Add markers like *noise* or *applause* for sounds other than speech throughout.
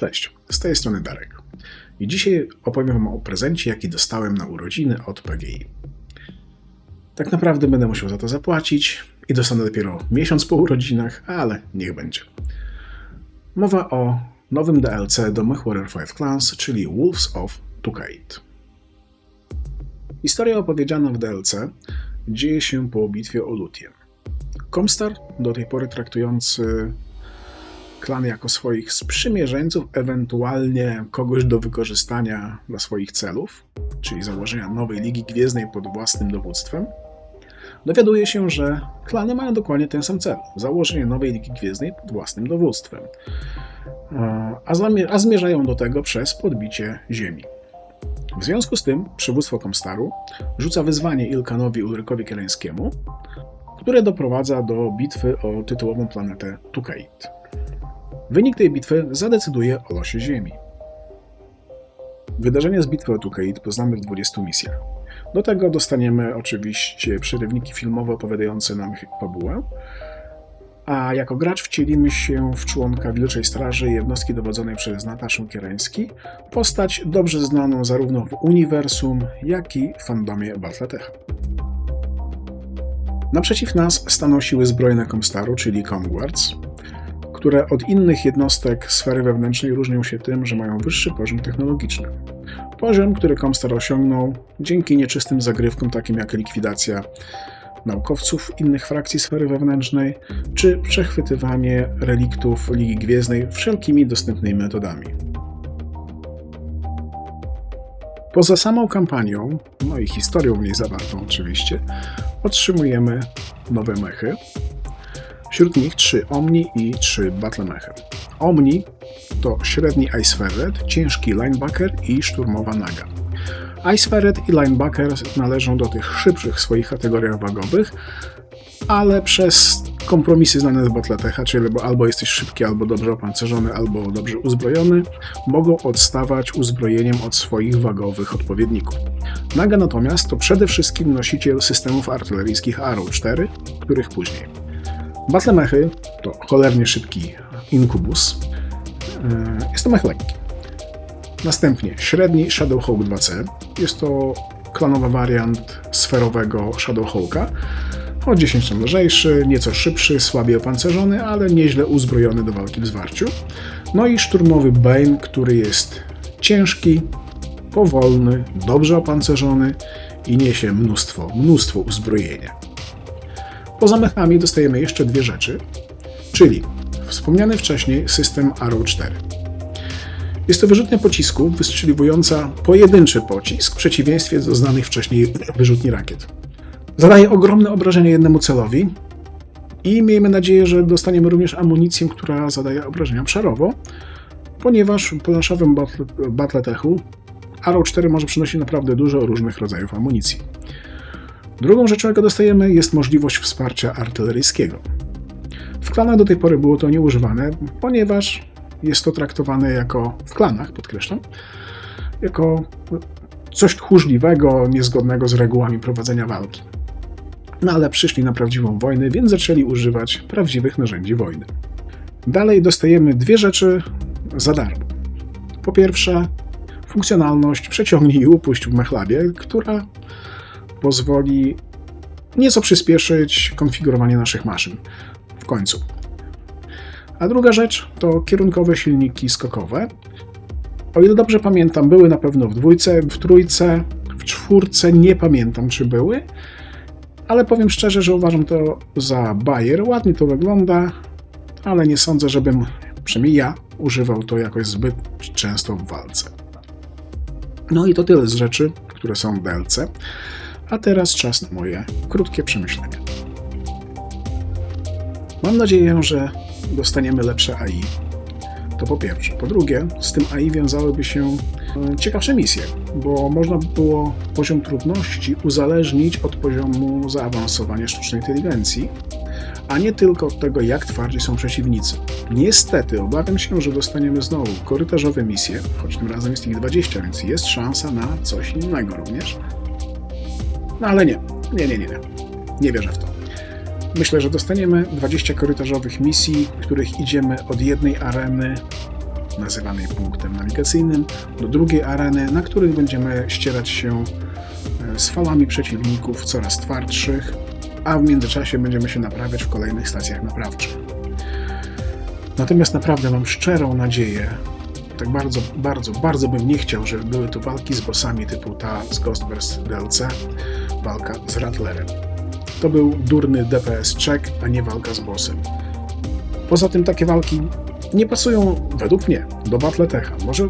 Cześć, z tej strony Darek. I dzisiaj opowiem Wam o prezencie, jaki dostałem na urodziny od PGI. Tak naprawdę będę musiał za to zapłacić i dostanę dopiero miesiąc po urodzinach, ale niech będzie. Mowa o nowym DLC do MechWarrior 5 Clans, czyli Wolves of Tukait. Historia opowiedziana w DLC dzieje się po bitwie o Lutien. Comstar, do tej pory traktujący klan jako swoich sprzymierzeńców, ewentualnie kogoś do wykorzystania dla swoich celów, czyli założenia nowej Ligi Gwiezdnej pod własnym dowództwem, dowiaduje się, że klany mają dokładnie ten sam cel założenie nowej Ligi Gwiezdnej pod własnym dowództwem, a, zamie- a zmierzają do tego przez podbicie Ziemi. W związku z tym przywództwo Komstaru rzuca wyzwanie Ilkanowi Ulrykowi Kieleńskiemu, które doprowadza do bitwy o tytułową planetę Tukait. Wynik tej bitwy zadecyduje o losie Ziemi. Wydarzenia z bitwy o Tukait poznamy w 20 misjach. Do tego dostaniemy oczywiście przerywniki filmowe opowiadające nam fabułę, a jako gracz wcielimy się w członka Wilczej Straży jednostki dowodzonej przez Nataszę Kiereński, postać dobrze znaną zarówno w uniwersum, jak i fandomie Battletecha. Naprzeciw nas staną siły zbrojne Comstaru, czyli Comguards, które od innych jednostek sfery wewnętrznej różnią się tym, że mają wyższy poziom technologiczny. Poziom, który Comstar osiągnął dzięki nieczystym zagrywkom takim jak likwidacja naukowców innych frakcji sfery wewnętrznej, czy przechwytywanie reliktów Ligi Gwiezdnej wszelkimi dostępnymi metodami. Poza samą kampanią, no i historią w niej zawartą oczywiście, otrzymujemy nowe mechy, Wśród nich trzy Omni i trzy Battlemechy. Omni to średni Ice Ferret, ciężki linebacker i szturmowa naga. Ice Ferret i linebacker należą do tych szybszych swoich kategoriach wagowych, ale przez kompromisy znane z Battletecha, czyli albo jesteś szybki, albo dobrze opancerzony, albo dobrze uzbrojony, mogą odstawać uzbrojeniem od swoich wagowych odpowiedników. Naga natomiast to przede wszystkim nosiciel systemów artyleryjskich Arrow 4, których później. Battlemechy to cholernie szybki inkubus. E, jest to mech lekki. Następnie średni Shadowhawk 2C. Jest to klanowy wariant sferowego Shadowhawka. O 10 lżejszy, nieco szybszy, słabiej opancerzony, ale nieźle uzbrojony do walki w zwarciu. No i szturmowy Bane, który jest ciężki, powolny, dobrze opancerzony i niesie mnóstwo, mnóstwo uzbrojenia. Poza mechami dostajemy jeszcze dwie rzeczy, czyli wspomniany wcześniej system Arrow 4. Jest to wyrzutnia pocisku wystrzeliwująca pojedynczy pocisk w przeciwieństwie do znanych wcześniej wyrzutni rakiet. Zadaje ogromne obrażenia jednemu celowi i miejmy nadzieję, że dostaniemy również amunicję, która zadaje obrażenia obszarowo, ponieważ w planszowym Battletechu Arrow 4 może przynosić naprawdę dużo różnych rodzajów amunicji. Drugą rzeczą, jaką dostajemy, jest możliwość wsparcia artyleryjskiego. W klanach do tej pory było to nieużywane, ponieważ jest to traktowane jako, w klanach podkreślam, jako coś tchórzliwego, niezgodnego z regułami prowadzenia walki. No ale przyszli na prawdziwą wojnę, więc zaczęli używać prawdziwych narzędzi wojny. Dalej dostajemy dwie rzeczy za darmo. Po pierwsze, funkcjonalność przeciągnij i upuść w Mechlabie, która pozwoli nieco przyspieszyć konfigurowanie naszych maszyn w końcu. A druga rzecz to kierunkowe silniki skokowe. O ile dobrze pamiętam, były na pewno w dwójce, w trójce, w czwórce nie pamiętam, czy były, ale powiem szczerze, że uważam to za bajer. Ładnie to wygląda, ale nie sądzę, żebym, przynajmniej ja, używał to jakoś zbyt często w walce. No i to tyle z rzeczy, które są w DLC. A teraz czas na moje krótkie przemyślenia. Mam nadzieję, że dostaniemy lepsze AI. To po pierwsze. Po drugie, z tym AI wiązałyby się e, ciekawsze misje, bo można by było poziom trudności uzależnić od poziomu zaawansowania sztucznej inteligencji, a nie tylko od tego, jak twardzi są przeciwnicy. Niestety, obawiam się, że dostaniemy znowu korytarzowe misje, choć tym razem jest ich 20, więc jest szansa na coś innego również. No ale nie, nie, nie, nie, nie. Nie wierzę w to. Myślę, że dostaniemy 20 korytarzowych misji, w których idziemy od jednej areny nazywanej punktem nawigacyjnym, do drugiej areny, na których będziemy ścierać się e, z falami przeciwników coraz twardszych, a w międzyczasie będziemy się naprawiać w kolejnych stacjach naprawczych. Natomiast naprawdę mam szczerą nadzieję, tak bardzo, bardzo, bardzo bym nie chciał, żeby były tu walki z bossami typu ta z Ghostburst DLC, walka z Rattlerem. To był durny DPS check, a nie walka z bossem. Poza tym takie walki nie pasują, według mnie, do Battletecha. Może,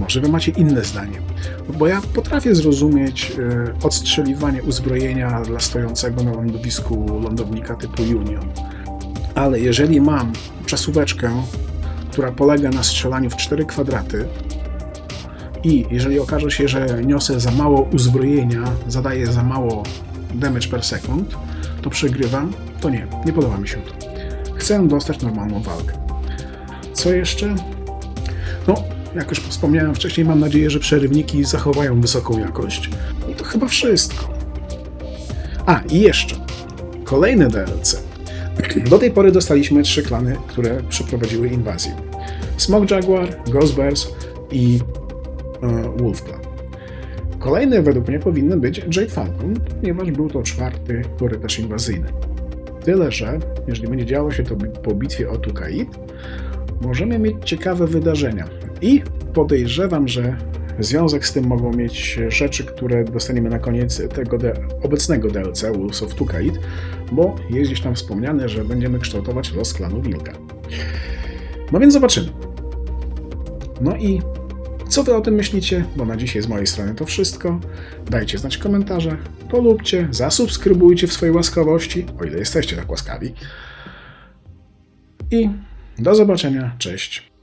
może wy macie inne zdanie. Bo ja potrafię zrozumieć e, odstrzeliwanie uzbrojenia dla stojącego na lądowisku lądownika typu Union. Ale jeżeli mam czasóweczkę, która polega na strzelaniu w cztery kwadraty i jeżeli okaże się, że niosę za mało uzbrojenia, zadaję za mało damage per second, to przegrywam, to nie, nie podoba mi się to. Chcę dostać normalną walkę. Co jeszcze? No, jak już wspomniałem wcześniej, mam nadzieję, że przerywniki zachowają wysoką jakość. I to chyba wszystko. A, i jeszcze. Kolejne DLC. *clears throat* Do tej pory dostaliśmy trzy klany, które przeprowadziły inwazję. Smog Jaguar, Ghostbears i e, Wolf Clan. Kolejne według mnie powinny być Jade Falcon, ponieważ był to czwarty korytarz inwazyjny. Tyle, że jeżeli będzie działo się to po bitwie o Tukaid, możemy mieć ciekawe wydarzenia. I podejrzewam, że związek z tym mogą mieć rzeczy, które dostaniemy na koniec tego obecnego DLC Wolves of Tukaid, bo jest gdzieś tam wspomniane, że będziemy kształtować los klanu Wilka. No więc zobaczymy. No i co wy o tym myślicie? Bo na dzisiaj z mojej strony to wszystko. Dajcie znać w komentarzach, polubcie, zasubskrybujcie w swojej łaskawości, o ile jesteście tak łaskawi. I do zobaczenia, cześć.